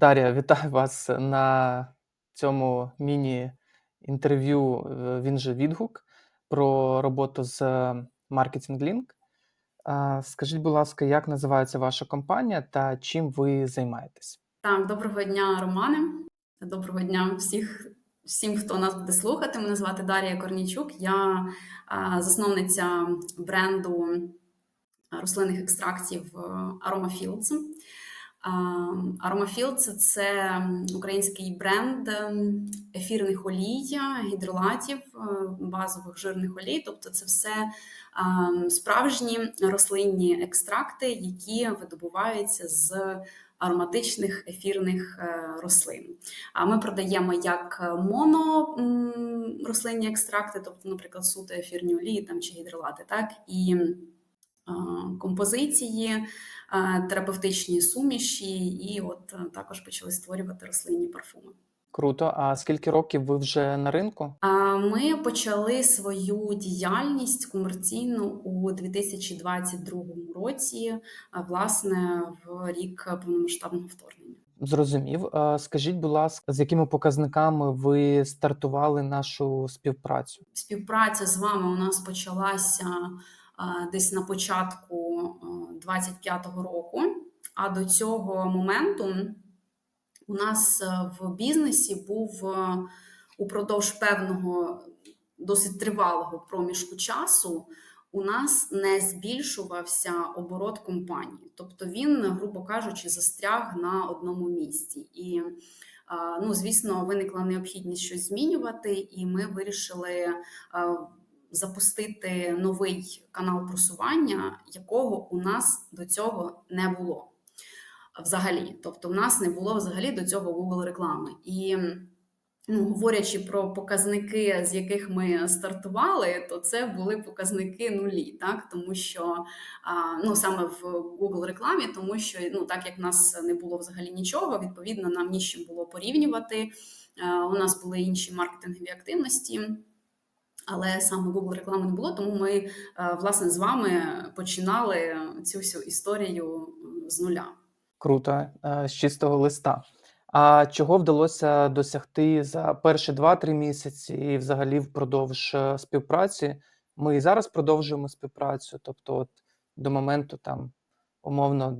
Дар'я, вітаю вас на цьому міні-інтерв'ю, е, він же відгук про роботу з Marketing Link. Скажіть, будь ласка, як називається ваша компанія та чим ви займаєтесь? Так, доброго дня, Романе. Доброго дня всіх, всім, хто нас буде слухати. Мене звати Дар'я Корнічук. Я засновниця бренду рослинних екстрактів е, Aroma Fields. Fields – це український бренд ем, ефірних олій, гідролатів, е, базових жирних олій. Тобто, це все справжні рослинні екстракти, які видобуваються з ароматичних ефірних е, рослин. А ми продаємо як моно рослинні екстракти, тобто, наприклад, суто ефірні олії там чи гідролати, так і композиції, терапевтичні суміші, і от е, також почали створювати рослинні парфуми. Круто. А скільки років ви вже на ринку? Ми почали свою діяльність комерційну у 2022 році, власне, в рік повномасштабного вторгнення. Зрозумів. Скажіть, будь ласка, з якими показниками ви стартували нашу співпрацю? Співпраця з вами у нас почалася десь на початку 25-го року. А до цього моменту у нас е, в бізнесі був е, упродовж певного досить тривалого проміжку часу. У нас не збільшувався оборот компанії, тобто він, грубо кажучи, застряг на одному місці. І, ну, звісно, виникла необхідність щось змінювати, і ми вирішили запустити новий канал просування, якого у нас до цього не було взагалі. Тобто, в нас не було взагалі до цього Google реклами. І ну, говорячи про показники, з яких ми стартували, то це були показники нулі, так тому що ну саме в Google рекламі, тому що ну так як в нас не було взагалі нічого, відповідно, нам ні з чим було порівнювати. У нас були інші маркетингові активності але саме Google реклами не було, тому ми е, власне з вами починали цю всю історію з нуля. Круто, е, з чистого листа. А чого вдалося досягти за перші 2-3 місяці і взагалі впродовж е, співпраці? Ми і зараз продовжуємо співпрацю, тобто, от до моменту там умовно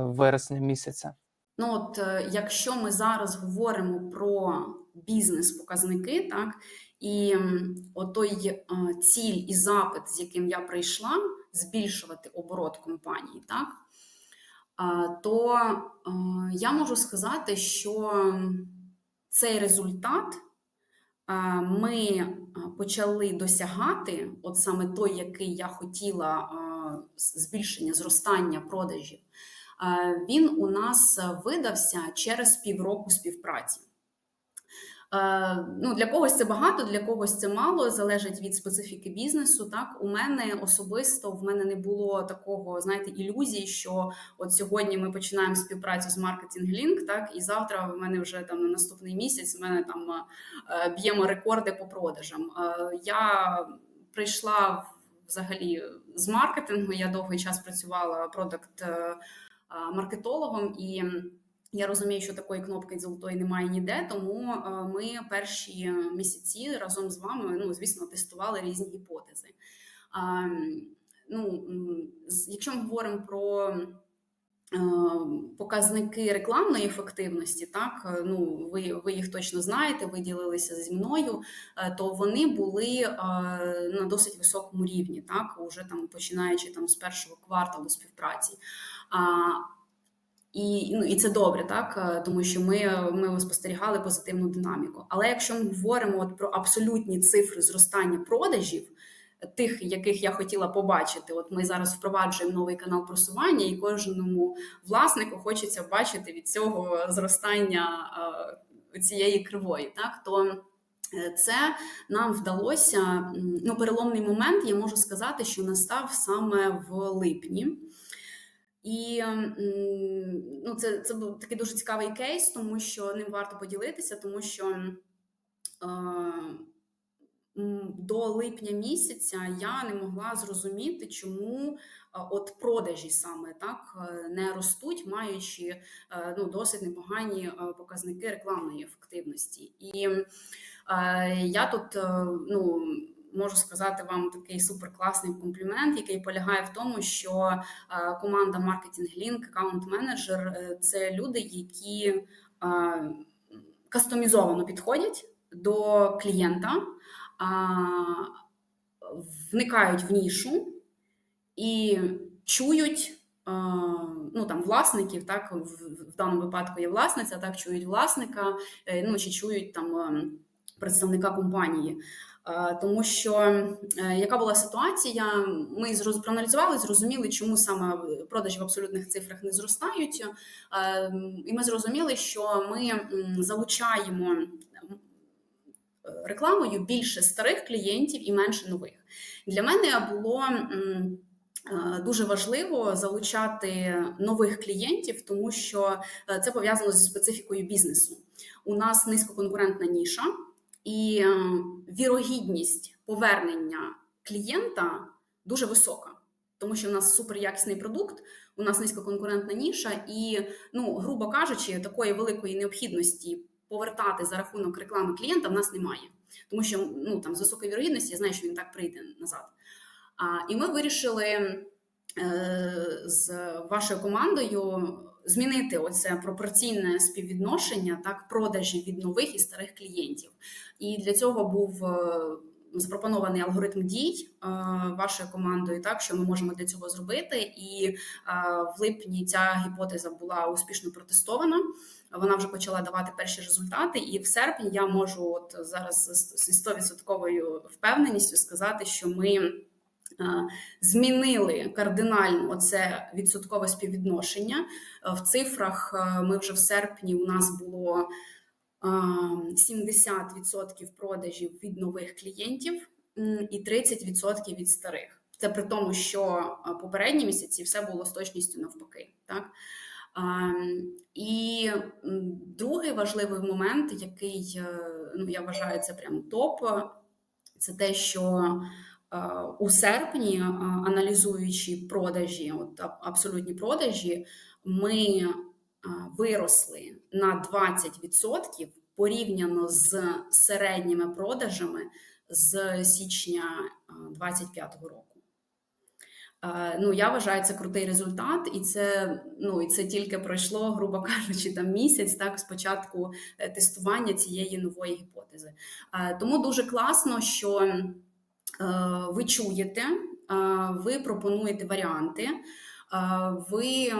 вересня місяця. Ну от якщо ми зараз говоримо про бізнес-показники, так і отой ціль і запит, з яким я прийшла, збільшувати оборот компанії, так, то я можу сказати, що цей результат ми почали досягати, от саме той, який я хотіла, збільшення зростання продажів, він у нас видався через півроку співпраці. Е, ну, Для когось це багато, для когось це мало, залежить від специфіки бізнесу. Так, у мене особисто в мене не було такого, знаєте, ілюзії, що от сьогодні ми починаємо співпрацю з маркетинг Link, так, і завтра в мене вже там на наступний місяць в мене там е, б'ємо рекорди по продажам. Е, я прийшла взагалі з маркетингу. Я довгий час працювала продакт маркетологом і. Я розумію, що такої кнопки золотої немає ніде, тому е, ми перші місяці разом з вами, ну звісно, тестували різні гіпотези. Ну, Якщо ми говоримо про е, показники рекламної ефективності, так е, ну ви ви їх точно знаєте, ви ділилися зі мною, то вони були на досить високому рівні, так уже там починаючи там з першого кварталу співпраці. І ну, і це добре, так е, тому що ми ми спостерігали позитивну динаміку. Але якщо ми говоримо от про абсолютні цифри зростання продажів, тих, яких я хотіла побачити, от ми зараз впроваджуємо новий канал просування, і кожному власнику хочеться бачити від цього зростання е, цієї кривої, так то. Е, це нам вдалося ну переломний момент. Я можу сказати, що настав саме в липні. І ну, це це був такий дуже цікавий кейс, тому що ним варто поділитися, тому що е, до липня місяця я не могла зрозуміти, чому от продажі саме так е, не ростуть, маючи е, ну, досить непогані е, показники рекламної ефективності. І е, я тут е, ну, можу сказати вам такий суперкласний комплімент, який полягає в тому, що е, команда Marketing Link, аккаунт менеджер це люди, які е, кастомізовано підходять до клієнта, вникають в нішу і чують. Ну там власників, так в, даному випадку є власниця, так чують власника, е, ну чи чують там ем, представника компанії. Е, Тому що е, яка була ситуація? Ми проаналізували, зрозуміли, чому саме продажі в абсолютних цифрах не зростають. Е, І ми зрозуміли, що ми залучаємо е, рекламою більше старих клієнтів і менше нових. Для мене було е, дуже важливо залучати нових клієнтів, тому що е, це пов'язано зі специфікою бізнесу. У нас низькоконкурентна ніша, і е, вірогідність повернення клієнта дуже висока. Тому що в нас суперякісний продукт, у нас низькоконкурентна ніша, і, ну, грубо кажучи, такої великої необхідності повертати за рахунок реклами клієнта в нас немає. Тому що ну, там, з високою вірогідністю я знаю, що він так прийде назад. А, і ми вирішили е, з вашою командою змінити оце пропорційне співвідношення так продажі від нових і старих клієнтів. І для цього був е, запропонований алгоритм дій е, вашою командою, так що ми можемо для цього зробити. І е, в липні ця гіпотеза була успішно протестована. Вона вже почала давати перші результати, і в серпні я можу от зараз з 100% впевненістю сказати, що ми змінили кардинально оце відсоткове співвідношення. Е, В цифрах е, ми вже в серпні у нас було е, 70% продажів від нових клієнтів і 30% від старих. Це при тому, що е, попередні місяці все було з точністю навпаки. Так? Ем, І другий важливий момент, який е, ну, я вважаю, це прям топ, це те, що е, у серпні, е, аналізуючи продажі, от абсолютні продажі, ми е, виросли на 20% порівняно з середніми продажами з січня 2025 року. Е, Ну, я вважаю, це крутий результат, і це ну і це тільки пройшло, грубо кажучи, там місяць, так з е, тестування цієї нової гіпотези. Е, Тому дуже класно, що е, ви чуєте, е, ви пропонуєте варіанти, е, ви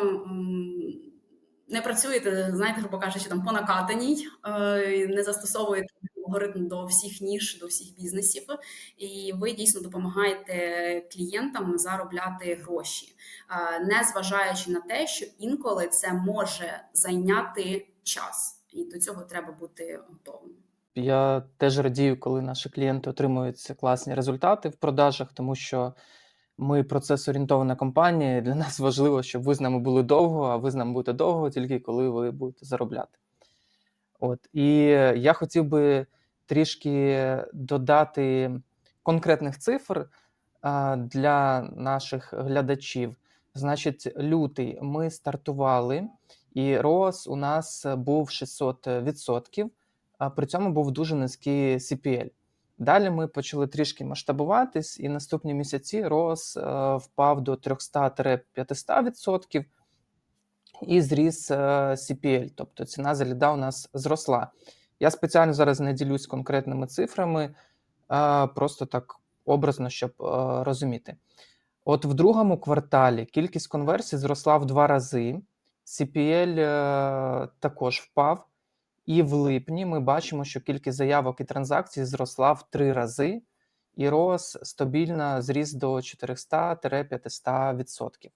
не працюєте, знаєте, грубо кажучи, там по накатаній, е, не застосовуєте алгоритм до всіх ніж, до всіх бізнесів, і ви дійсно допомагаєте клієнтам заробляти гроші, е, не зважаючи на те, що інколи це може зайняти час, і до цього треба бути готовим. Я теж радію, коли наші клієнти отримують класні результати в продажах, тому що ми процес-орієнтована компанія. і Для нас важливо, щоб ви з нами були довго, а ви з нами будете довго, тільки коли ви будете заробляти. От і я хотів би трішки додати конкретних цифр для наших глядачів. Значить, лютий ми стартували, і ROAS у нас був 600%, а при цьому був дуже низький CPL. Далі ми почали трішки масштабуватись, і наступні місяці ROAS е, впав до 300-500%, і зріс е, CPL, тобто ціна за ліда у нас зросла. Я спеціально зараз не ділюсь конкретними цифрами, просто так образно, щоб е, розуміти. От в другому кварталі кількість конверсій зросла в два рази, CPL також впав, і в липні ми бачимо, що кількість заявок і транзакцій зросла в три рази, і ROAS стабільно зріс до 400-500%.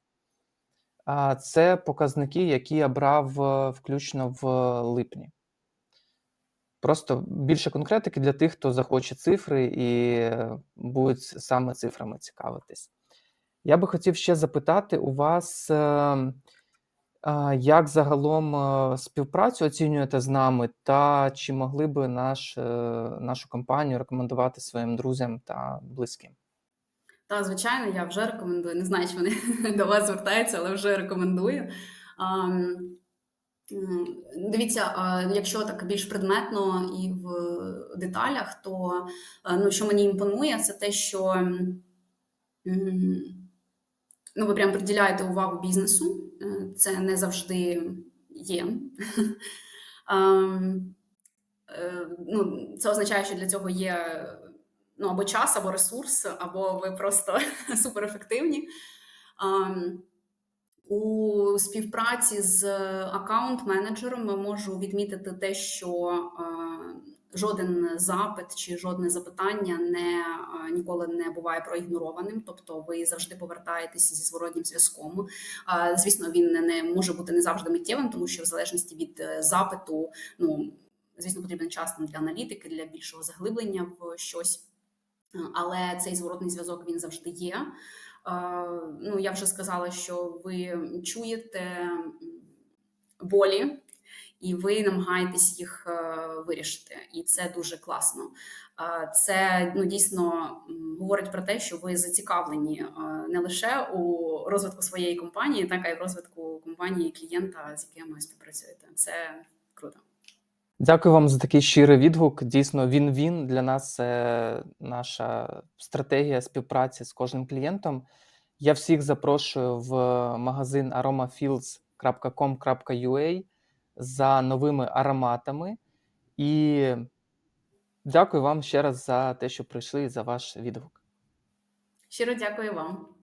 А Це показники, які я брав е, включно в липні. Просто більше конкретики для тих, хто захоче цифри і е, будуть саме цифрами цікавитись. Я би хотів ще запитати у вас, е, Як загалом, е, співпрацю оцінюєте з нами, та чи могли би наш, е, нашу компанію рекомендувати своїм друзям та близьким? Та, звичайно, я вже рекомендую. Не знаю, чи вони до вас звертаються, але вже рекомендую. Дивіться, якщо так більш предметно і в деталях, то е, ну, що мені імпонує, це те, що ну, ви прям приділяєте увагу бізнесу. Е, Це не завжди є. Е, ну, це означає, що для цього є ну, або час, або ресурс, або ви просто суперефективні. У співпраці з аккаунт-менеджером можу відмітити те, що е, жоден запит чи жодне запитання не е, ніколи не буває проігнорованим. Тобто, ви завжди повертаєтеся зі зворотнім зв'язком. Звісно, він не, може бути не завжди миттєвим, тому що в залежності від е, запиту, ну звісно, потрібен час для аналітики, для більшого заглиблення в щось. Але цей зворотний зв'язок він завжди є. Ну, я вже сказала, що ви чуєте болі, і ви намагаєтесь їх е, вирішити. І це дуже класно. Е, Це ну, дійсно говорить про те, що ви зацікавлені е, не лише у розвитку своєї компанії, так а й в розвитку компанії клієнта, з яким ви співпрацюєте. Це круто. Дякую вам за такий щирий відгук. Дійсно, він-він для нас це наша стратегія співпраці з кожним клієнтом. Я всіх запрошую в магазин aromafields.com.ua за новими ароматами. І дякую вам ще раз за те, що прийшли і за ваш відгук. Щиро дякую вам.